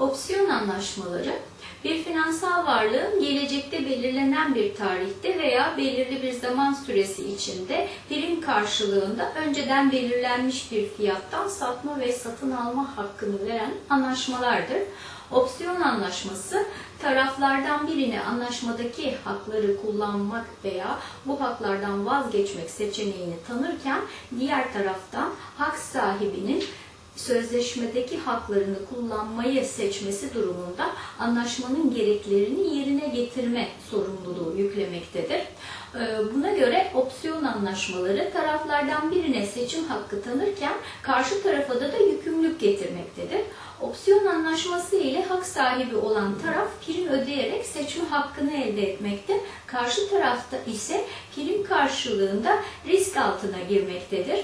Opsiyon anlaşmaları bir finansal varlığın gelecekte belirlenen bir tarihte veya belirli bir zaman süresi içinde prim karşılığında önceden belirlenmiş bir fiyattan satma ve satın alma hakkını veren anlaşmalardır. Opsiyon anlaşması taraflardan birine anlaşmadaki hakları kullanmak veya bu haklardan vazgeçmek seçeneğini tanırken diğer taraftan hak sahibinin sözleşmedeki haklarını kullanmayı seçmesi durumunda anlaşmanın gereklerini yerine getirme sorumluluğu yüklemektedir. Ee, Buna göre opsiyon anlaşmaları taraflardan birine seçim hakkı tanırken karşı tarafa da da yükümlülük getirmektedir. Opsiyon anlaşması ile hak sahibi olan taraf prim ödeyerek seçme hakkını elde etmekte, karşı tarafta ise prim karşılığında risk altına girmektedir.